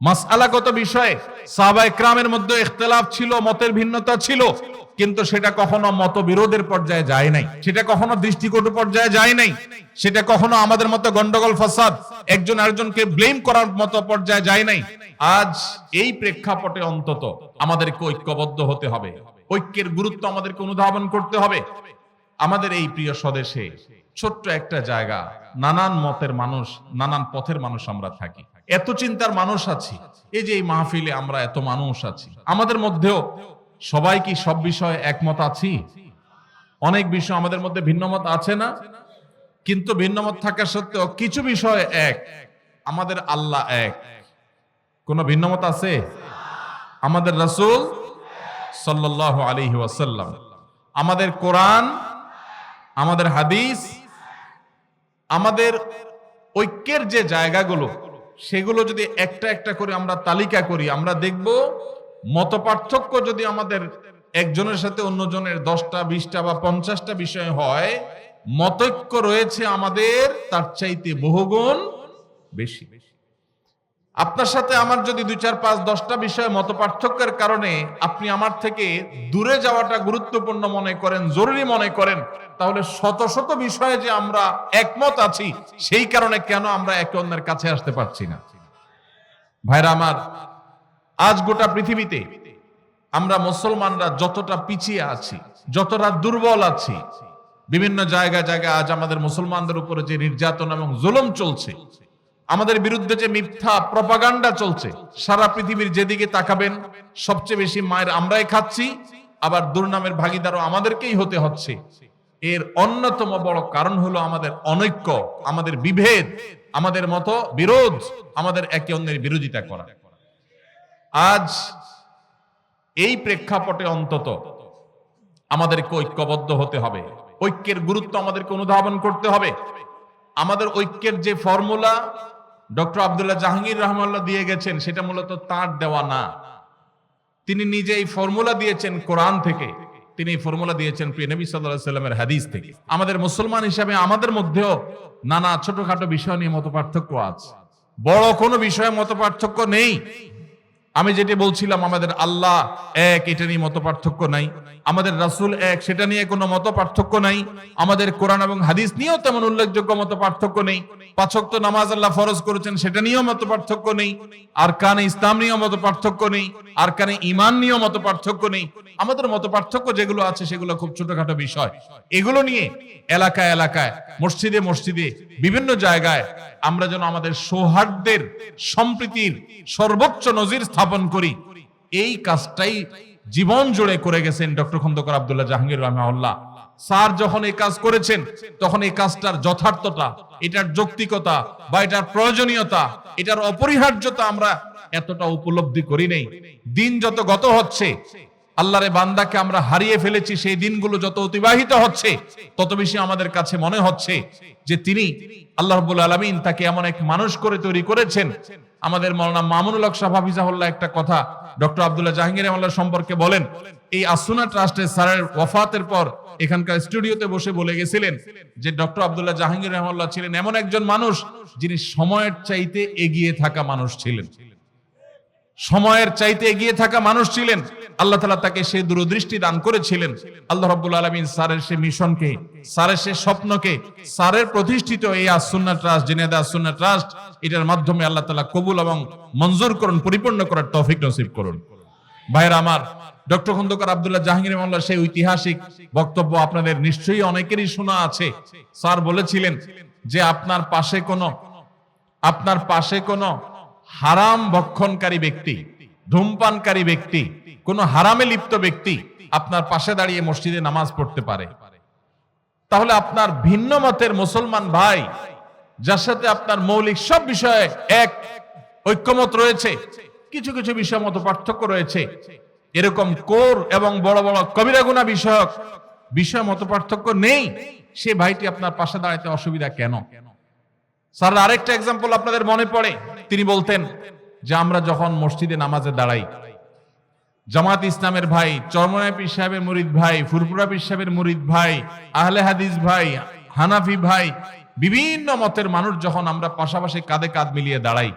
মাসআলাগত বিষয়ে সাহাবা ইকরামের মধ্যে ইখতিলাফ ছিল, মতের ভিন্নতা ছিল, কিন্তু সেটা কখনো মতবিরোধের পর্যায়ে যায় নাই। সেটা কখনো দৃষ্টিকটু পর্যায়ে যায় নাই। সেটা কখনো আমাদের মতো গন্ডগোল, ফাসাদ, একজন আরেকজনকে ব্লেম করার মতো পর্যায়ে যায় নাই। আজ এই প্রেক্ষাপটে অন্তত আমাদেরকে ঐক্যবদ্ধ হতে হবে। ঐক্যের গুরুত্ব আমাদেরকে অনুধাবন করতে হবে। আমাদের এই প্রিয় স্বদেশে ছোট্ট একটা জায়গা, নানান মতের মানুষ, নানান পথের মানুষ আমরা থাকি। এত চিন্তার মানুষ আছি। এই যে এই মাহফিলে আমরা এত মানুষ আছি। আমাদের মধ্যেও সবাই কি সব বিষয়ে একমত আছি? অনেক বিষয় আমাদের মধ্যে ভিন্নমত আছে না? কিন্তু ভিন্নমত থাকা সত্ত্বেও কিছু বিষয়ে এক, আমাদের আল্লাহ এক। কোন ভিন্নমত আছে? আমাদের রাসূল সাল্লাল্লাহু আলাইহি ওয়াসাল্লাম। আমাদের কোরআন, আমাদের হাদিস, আমাদের ঐক্যের যে জায়গাগুলো সেগুলো যদি একটা একটা করে আমরা তালিকা করি, আমরা দেখব মত পার্থক্য যদি আমাদের একজনের সাথে অন্যজনের দশটা, বিশটা বা পঞ্চাশটা বিষয় হয়, মতৈক্য রয়েছে আমাদের, তার চাইতে বহুগুণ বেশি। আপনার সাথে আমার যদি দুই চার পাঁচ দশটা বিষয়ে মত পার্থক্যের কারণে আপনি আমার থেকে দূরে যাওয়াটা গুরুত্বপূর্ণ মনে করেন, জরুরি মনে করেন, তাহলে শত শত বিষয়ে যে আমরা একমত আছি, সেই কারণে কেন আমরা একে অন্যের কাছে আসতে পারছি না? ভাইরা আমার, আজ গোটা পৃথিবীতে আমরা মুসলমানরা যতটা পিছিয়ে আছি, যতটা দুর্বল আছি, বিভিন্ন জায়গায় জায়গায় আজ আমাদের মুসলমানদের উপরে যে নির্যাতন এবং জুলুম চলছে আমাদের বিরুদ্ধে যে মিথ্যা প্রপাগান্ডা চলছে, সারা পৃথিবীর যেদিকে তাকাবেন, সবচেয়ে বেশি মায়ের আমরাই খাচ্ছি, আবার দুর্নামের ভাগিদারও আমাদেরকেই হতে হচ্ছে। এর অন্যতম বড় কারণ হলো আমাদের অনৈক্য, আমাদের বিভেদ, আমাদের মতো বিরোধ, আমাদের একে অন্যের বিরোধিতা করা। আজ এই প্রেক্ষাপটে অন্তত আমাদেরকে ঐক্যবদ্ধ হতে হবে। ঐক্যের গুরুত্ব আমাদেরকে অনুধাবন করতে হবে। আমাদের ঐক্যের যে ফর্মুলা ডক্টর আবদুল্লাহ জাহাঙ্গীর রহমাল্লাহ দিয়ে গেছেন, সেটা মূলত তার দেওয়া না। তিনি নিজে এই ফর্মুলা দিয়েছেন কোরআন থেকে। তিনি এই ফর্মুলা দিয়েছেন প্রিয় নবী সাল্লাহ সাল্লামের হাদিস থেকে। আমাদের মুসলমান হিসাবে আমাদের মধ্যেও নানা ছোটখাটো বিষয় নিয়ে মত পার্থক্য আছে। বড় কোনো বিষয়ে মত পার্থক্য নেই। আমি যেটি বলছিলাম, আমাদের আল্লাহ এক, এটা নিয়ে মত পার্থক্য নাই। আমাদের রাসূল এক, সেটা নিয়ে কোনো মত পার্থক্য নাই। আমাদের কোরআন এবং হাদিস নিয়েও তেমন উল্লেখযোগ্য মত পার্থক্য নেই। পাঁচক্ত নামাজ আল্লাহ ফরজ করেছেন, সেটা নিয়েও মত পার্থক্য নেই। আর কানে ইসলাম নিয়েও মত পার্থক্য নেই। আর কানে ইমান নিয়েও মত পার্থক্য নেই। আমাদের মত পার্থক্য যেগুলো আছে, সেগুলো খুব ছোটখাটো বিষয়। এগুলো নিয়ে এলাকায় এলাকায়, মসজিদে মসজিদে, বিভিন্ন জায়গায় আমরা যেন আমাদের সৌহার্দ্যের, সম্প্রীতির সর্বোচ্চ নজির স্থাপন করি। এই কাজটাই জীবন জুড়ে করে গেছেন ডক্টর খন্দকার আব্দুল্লাহ জাহাঙ্গীর রহমাউল্লাহ স্যার যখন এই কাজ করেছেন, তখন এই কাজটার যথার্থতা, এটার যৌক্তিকতা বা এটার প্রয়োজনীয়তা, এটার অপরিহার্যতা আমরা এতটা উপলব্ধি করি নেই। দিন যত গত হচ্ছে আল্লাহরে বান্দাকে আমরা হারিয়ে ফেলেছি, সেই দিনগুলো যত অতিবাহিত হচ্ছে, তত বেশি আমাদের কাছে মনে হচ্ছে যে তিনি আল্লাহ রব্বুল আলমিন তাকে এমন এক মানুষ করে তৈরি করেছেন। আমাদের মৌলানা মামুনুল হক হাফিজাহুল্লাহ একটা কথা ডক্টর আব্দুল্লাহ জাহাঙ্গীর রহমাল্লাহ সম্পর্কে বলেন, এই আসুনা ট্রাস্টের স্যারের ওয়াফাতের পর এখানকার স্টুডিওতে বসে বলে গেছিলেন যে ডক্টর আব্দুল্লাহ জাহাঙ্গীর রহমাল্লাহ ছিলেন এমন একজন মানুষ যিনি সময়ের চাইতে এগিয়ে থাকা মানুষ ছিলেন। সময়ের চাইতে এগিয়ে থাকা মানুষ ছিলেন। আল্লাহ তালা তাকে সে দূরদৃষ্টি দান করেছিলেন। আল্লাহ রব্বুল আলমিন স্যারের সে মিশনকে, স্যারের সে স্বপ্নকে, স্যারের প্রতিষ্ঠিত এই আসুন্না ট্রাস্ট জেনেদা আসুন্না ট্রাস্ট, এটার মাধ্যমে আল্লাহ তালা কবুল এবং মঞ্জুর করুন, পরিপূর্ণ করার তৌফিক নসিব করুন। ভাইরা আমার, ডক্টর খন্দকার আব্দুল্লাহ জাহাঙ্গীর মোল্লা সেই ঐতিহাসিক বক্তব্য আপনাদের নিশ্চয়ই অনেকেরই শোনা আছে। স্যার বলেছিলেন যে আপনার পাশে কোনো, আপনার পাশে কোনো হারাম ভক্ষণকারী ব্যক্তি, ধূমপানকারী ব্যক্তি, কোন হারামে লিপ্ত ব্যক্তি আপনার পাশে দাঁড়িয়ে মসজিদে নামাজ পড়তে পারে। তাহলে আপনার ভিন্ন মতের মুসলমান ভাই, যার সাথে আপনার মৌলিক সব বিষয়ে এক ঐক্যমত রয়েছে, কিছু কিছু বিষয় মতো পার্থক্য রয়েছে, এরকম কোর এবং বড় বড় কবিরাগুনা বিষয়ক বিষয় মত পার্থক্য নেই, সে ভাইটি আপনার পাশে দাঁড়াইতে অসুবিধা কেন? স্যার, আরেকটা এক্সাম্পল আপনাদের মনে পড়ে। তিনি বলতেন, যে আমরা যখন মসজিদে নামাজে দাঁড়াই, জামাত ইসলামের ভাই চরমনায় পীর সাহেবের মুরিদ ভাই ফুরপুরা পীর সাহেবের মুরিদ ভাই, আহলে হাদিস ভাই, হানাফি ভাই, বিভিন্ন মতের মানুষ যখন আমরা পাশাপাশি কাঁধে কাঁধ মিলিয়ে দাঁড়াই,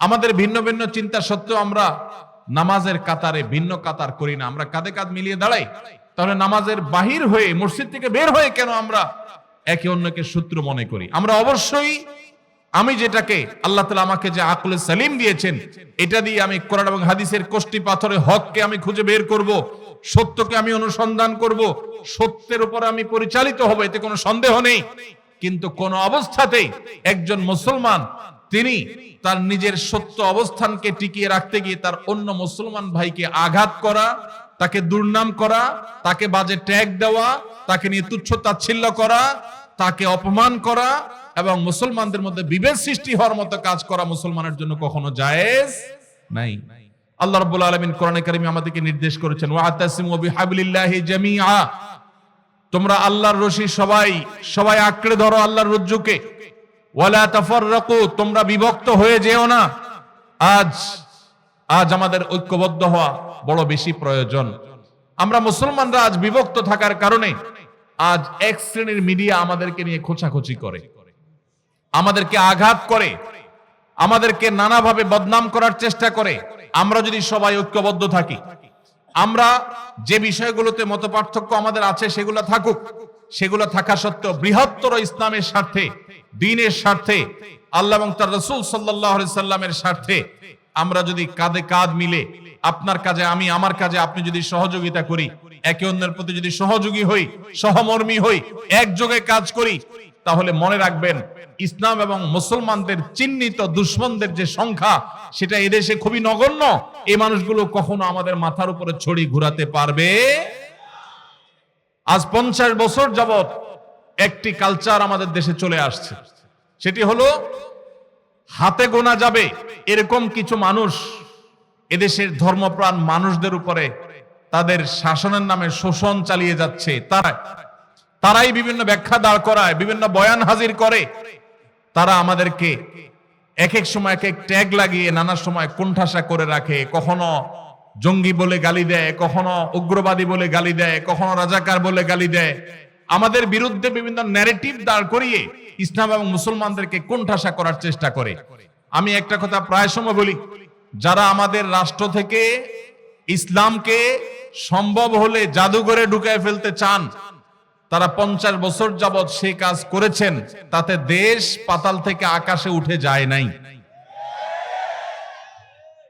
আমাদের ভিন্ন ভিন্ন চিন্তা সত্ত্বেও আমরা নামাজের কাতারে ভিন্ন কাতার করি না, আমরা কাঁধে কাঁধ মিলিয়ে দাঁড়াই, তাহলে নামাজের বাহির হয়ে, মসজিদ থেকে বের হয়ে কেন আমরা একে অন্যকে শত্রু মনে করি? আমরা অবশ্যই আমি যেটাকে আল্লাহ তালা আমাকে যে আকলে সালিম দিয়েছেন, এটা দিয়ে আমি কোরআন এবং হাদিসের কোষ্টি পাথরে হককে আমি খুঁজে বের করব, সত্যকে আমি অনুসন্ধান করব, সত্যের উপর আমি পরিচালিত হব, এতে কোনো সন্দেহ নেই। কিন্তু কোন অবস্থাতেই একজন মুসলমান, তিনি তার নিজের সত্য অবস্থানকে টিকিয়ে রাখতে গিয়ে তার অন্য মুসলমান ভাইকে আঘাত করা, তাকে দুর্নাম করা, তাকে বাজে ট্যাগ দেওয়া, তাকে নিয়ে তুচ্ছ তাচ্ছিল্য করা, তাকে অপমান করা এবং মুসলমানদের মধ্যে বিভেদ সৃষ্টি হওয়ার মতো কাজ করা মুসলমানের জন্য কখনো জায়েজ নাই। আল্লাহ রাব্বুল আলামিন কোরআনে কারিমে আমাদেরকে নির্দেশ করেছেন, ওয়াতাসিমু বিহাবলিল্লাহি জামিআ। তোমরা আল্লাহর রশি সবাই সবাই আঁকড়ে ধরো আল্লাহর রজ্জুকে। ওয়ালা তাফাররাকু, তোমরা বিভক্ত হয়ে যেও না। আজ আজ আমাদের ঐক্যবদ্ধ হওয়া বড় বেশি প্রয়োজন। আমরা মুসলমানরা আজ বিভক্ত থাকার কারণে আজ এক শ্রেণির মিডিয়া আমাদেরকে নিয়ে খোঁচাখুচি করে। আমাদেরকে আঘাত করে, আমাদেরকে নানাভাবে বদনাম করার চেষ্টা করে, আমরা যদি সবাই ঐক্যবদ্ধ থাকি, আমরা যে বিষয়গুলোতে মত পার্থক্য আমাদের আছে সেগুলো থাকুক, সেগুলো থাকা সত্ত্বেও বৃহত্তর ইসলামের স্বার্থে, দিনের স্বার্থে, আল্লাহ এবং তার রসুল সাল্লামের স্বার্থে আমরা যদি কাঁধে কাঁধ মিলে, আপনার কাজে আমি, আমার কাজে আপনি যদি সহযোগিতা করি, একে অন্যের প্রতি যদি সহযোগী হই, সহমর্মী হই, একযোগে কাজ করি তাহলে মনে রাখবেন, ইসলাম এবং মুসলমানদের চিহ্নিত দুশ্মনদের যে সংখ্যা, সেটা এদেশে খুবই নগণ্য। এই মানুষগুলো কখনো আমাদের মাথার উপরে ছড়ি ঘুরাতে পারবে? আজ পঞ্চাশ বছর যাবত একটি কালচার আমাদের দেশে চলে আসছে। সেটি হলো, হাতে গোনা যাবে এরকম কিছু মানুষ এদেশের ধর্মপ্রাণ মানুষদের উপরে তাদের শাসনের নামে শোষণ চালিয়ে যাচ্ছে। তারা তারাই বিভিন্ন ব্যাখ্যা দাঁড় করায়, বিভিন্ন বয়ান হাজির করে। তারা আমাদেরকে এক এক সময় এক এক ট্যাগ লাগিয়ে নানা সময় কোণঠাসা করে রাখে। কখনো জঙ্গি বলে গালি দেয়, কখনো উগ্রবাদী বলে গালি দেয়, কখনো রাজাকার বলে গালি দেয়। আমাদের বিরুদ্ধে বিভিন্ন ন্যারেটিভ দাঁড় করিয়ে ইসলাম এবং মুসলমানদেরকে কোণঠাসা করার চেষ্টা করে। আমি একটা কথা প্রায় সময় বলি, যারা আমাদের রাষ্ট্র থেকে ইসলামকে সম্ভব হলে জাদুঘরে ঢুকায় ফেলতে চান তারা পঞ্চাশ বছর যাবৎ সেই কাজ করেছেন, তাতে দেশ পাতাল থেকে আকাশে উঠে যায় নাই।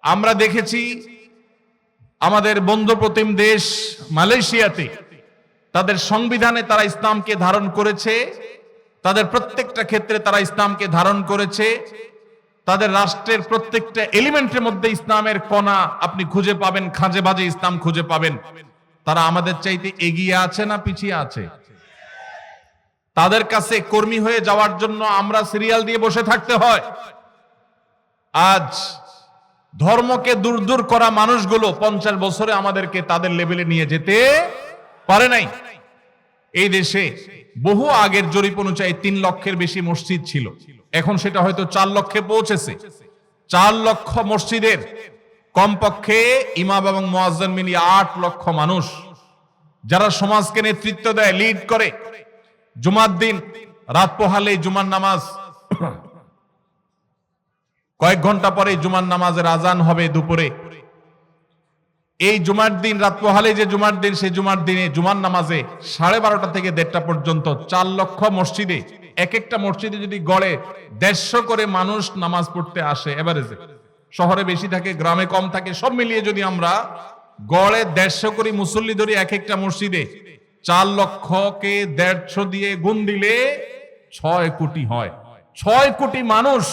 আমরা দেখেছি আমাদের বন্ধু প্রতিম দেশ মালয়েশিয়াতে তাদের সংবিধানে তারা ইসলামকে ধারণ করেছে, তাদের প্রত্যেকটা ক্ষেত্রে তারা ইসলামকে ধারণ করেছে, তাদের রাষ্ট্রের প্রত্যেকটা এলিমেন্টের মধ্যে ইসলামের কণা আপনি খুঁজে পাবেন খাঁজে বাজে ইসলাম খুঁজে পাবেন। তারা আমাদের চাইতে এগিয়ে আছে না পিছিয়ে আছে? তাদের কাছে কর্মী হয়ে যাওয়ার জন্য আমরা সিরিয়াল দিয়ে বসে থাকতে হয়। আজ ধর্মকে দূর দূর করা মানুষগুলো পঞ্চাশ বছরে আমাদেরকে তাদের লেভেলে নিয়ে যেতে পারে নাই। এই দেশে বহু আগের জরিপ অনুযায়ী তিন লক্ষের বেশি মসজিদ ছিল। এখন সেটা হয়তো চার লক্ষে পৌঁছেছে। চার লক্ষ মসজিদের কমপক্ষে ইমাম এবং মোয়াজ্জেন মিলিয়ে আট লক্ষ মানুষ, যারা সমাজকে নেতৃত্ব দেয় লিড করে জুমার দিন, রাত পোহালে জুমার নামাজ। কয়েক ঘণ্টা পরে জুমার নামাজের আজান হবে দুপুরে। এই জুমার দিন, রাত পোহালে যে জুমার দিন, সেই জুমার দিনে জুমার নামাজে সাড়ে বারোটা থেকে দেড়টা পর্যন্ত চার লক্ষ মসজিদে, এক একটা মসজিদে যদি গড়ে দেড়শো করে মানুষ নামাজ পড়তে আসে এভারেজে শহরে বেশি থাকে, গ্রামে কম থাকে, সব মিলিয়ে যদি আমরা গড়ে দেড়শো করে মুসল্লি ধরি এক একটা মসজিদে চার লক্ষকে দেড়শো দিয়ে গুণ দিলে ছয় কোটি হয়। ছয় কোটি মানুষ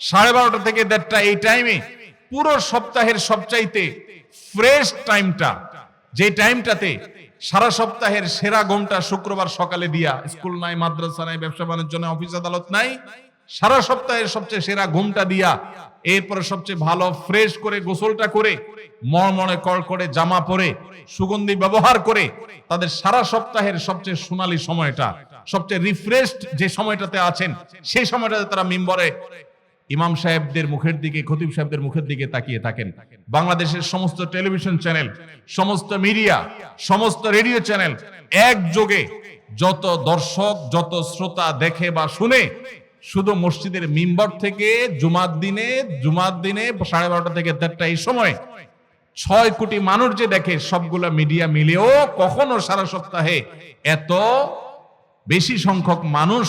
সাড়ে বারোটা থেকে দেড়টা এই টাইমে পুরো সপ্তাহের সবচাইতে ফ্রেশ টাইমটা যে টাইমটাতে সারা সপ্তাহের সেরা ঘণ্টা শুক্রবার সকালে দিয়া, স্কুল নাই, মাদ্রাসা নাই, ব্যবসা বাণিজ্য নাই অফিস আদালত নাই সারা সপ্তাহের সবচেয়ে সেরা ঘুমটা দিয়া, এরপরে সবচেয়ে ভালো ফ্রেশ করে, গোসলটা করে মনে কর করে জামা পরে, সুগন্ধি ব্যবহার করে, তাদের সারা সপ্তাহের সবচেয়ে সোনালী সময়টা, সবচেয়ে রিফ্রেশড যে সময়টাতে আছেন, সেই সময়টাতে তারা মিম্বরে ইমাম সাহেবদের মুখের দিকে, খতিব সাহেবদের মুখের দিকে তাকিয়ে থাকেন। বাংলাদেশের সমস্ত টেলিভিশন চ্যানেল, সমস্ত মিডিয়া, সমস্ত রেডিও চ্যানেল একযোগে যত দর্শক, যত শ্রোতা দেখে বা শুনে শুধু মসজিদের মিম্বর থেকে জুমার দিনে জুমার দিনে সাড়ে বারোটা থেকে দেড়টা এই সময় ছয় কোটি মানুষ যে দেখে সবগুলো মিডিয়া মিলেও কখনো সারা সপ্তাহে এত বেশি সংখ্যক মানুষ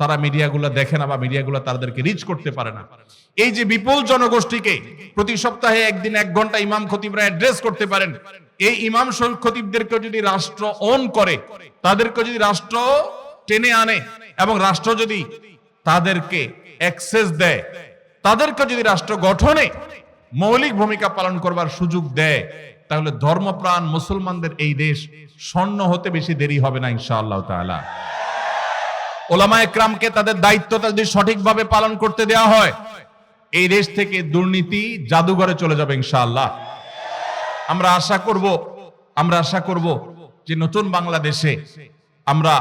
তারা মিডিয়াগুলো দেখে না বা মিডিয়াগুলো তাদেরকে রিচ করতে পারে না। এই যে বিপুল জনগোষ্ঠীকে প্রতি সপ্তাহে একদিন এক ঘণ্টা ইমাম খতিবরা অ্যাড্রেস করতে পারেন। এই ইমাম খতিবদেরকে যদি রাষ্ট্র অন করে তাদেরকে যদি রাষ্ট্র টেনে আনে এবং রাষ্ট্র যদি তাদেরকে অ্যাক্সেস দেয়। তাদেরকে যদি রাষ্ট্র গঠনে মৌলিক ভূমিকা পালন করবার সুযোগ দেয়, তাহলে ধর্মপ্রাণ মুসলমানদের এই দেশ স্বর্ণ হতে বেশি দেরি হবে না, ইনশাআল্লাহ তাআলা। ওলামা একরামকে তাদের দায়িত্বটা যদি সঠিকভাবে পালন করতে দেওয়া হয়, এই দেশ থেকে দুর্নীতি জাদুঘরে চলে যাবে, ইনশাআল্লাহ। আমরা আশা করব, আমরা আশা করব যে নতুন বাংলাদেশে আমরা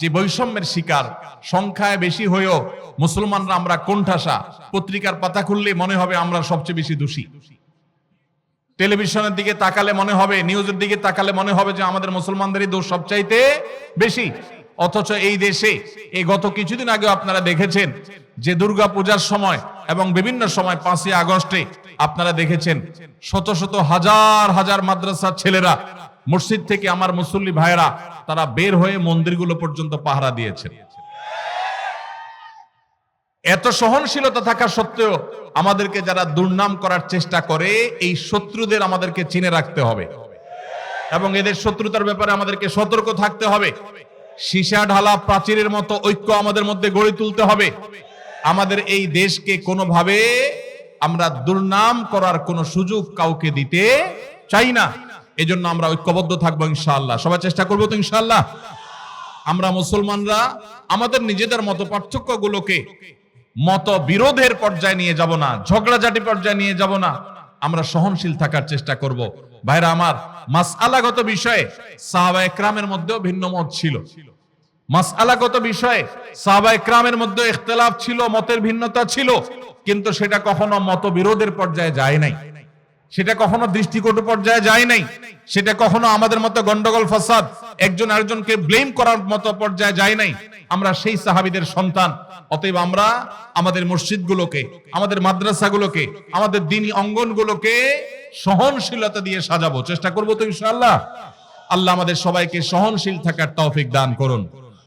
যে বৈষম্যের শিকার, সংখ্যায় বেশি হয়েও মুসলমানরা আমরা কোণঠাসা। পত্রিকার পাতা খুললে মনে হবে আমরা সবচেয়ে বেশি দোষী। টেলিভিশনের দিকে তাকালে মনে হবে, নিউজের দিকে তাকালে মনে হবে যে আমাদের মুসলমানদেরই দোষ সবচাইতে বেশি। অথচ এই দেশে, এই গত কিছুদিন আগে আপনারা দেখেছেন যে দুর্গা পূজার সময় এবং বিভিন্ন সময় পাঁচই আগস্টে আপনারা দেখেছেন শত শত হাজার হাজার মাদ্রাসার ছেলেরা মসজিদ থেকে আমার মুসল্লি ভাইয়েরা, তারা বের হয়ে মন্দিরগুলো পর্যন্ত পাহারা দিয়েছেন। এত সহনশীলতা থাকা সত্ত্বেও আমাদেরকে যারা দুর্নাম করার চেষ্টা করে, এই শত্রুদের আমাদেরকে চিনে রাখতে হবে। এবং এদের শত্রুতার ব্যাপারে আমাদেরকে সতর্ক থাকতে হবে। সীসা ঢালা প্রাচীরের মতো ঐক্য আমাদের মধ্যে গড়ে তুলতে হবে। আমাদের এই দেশকে কোনোভাবে আমরা দুর্নাম করার কোনো সুযোগ কাউকে দিতে চাই না। এজন্য আমরা ঐক্যবদ্ধ থাকব ইনশাআল্লাহ। সবাই চেষ্টা করব তো ইনশাআল্লাহ? আমরা মুসলমানরা আমাদের নিজেদের মতো পার্থক্যগুলোকে মত বিরোধের পর্যায়ে নিয়ে যাব না, ঝগড়াঝাটি পর্যায়ে নিয়ে যাব না। আমরা সহনশীল থাকার চেষ্টা করব। ভাইরা আমার, মাসআলাগত বিষয়ে সাহাবা একরামের মধ্যেও ভিন্ন মত ছিল। মাসআলাগত বিষয়ে সাহাবা একরামের মধ্যে ইখতিলাফ ছিল, মতের ভিন্নতা ছিল, কিন্তু সেটা কখনো মত বিরোধের পর্যায়ে যায় নাই। সেটা কখনো দৃষ্টিকটু পর্যায়ে যায় নাই। সেটা কখনো আমাদের মতো গন্ডগোল, ফাসাদ, একজন আরেকজনকে ব্লেম করার মতো পর্যায়ে যায় নাই। আমরা সেই সাহাবিদের সন্তান। অতএব আমরা আমাদের মসজিদগুলোকে, আমাদের মাদ্রাসাগুলোকে, আমাদের দিনী অঙ্গনগুলোকে সহনশীলতা দিয়ে সাজাবো। চেষ্টা করব তো ইনশাআল্লাহ। আল্লাহ আমাদের সবাইকে সহনশীল থাকার তৌফিক দান করুন।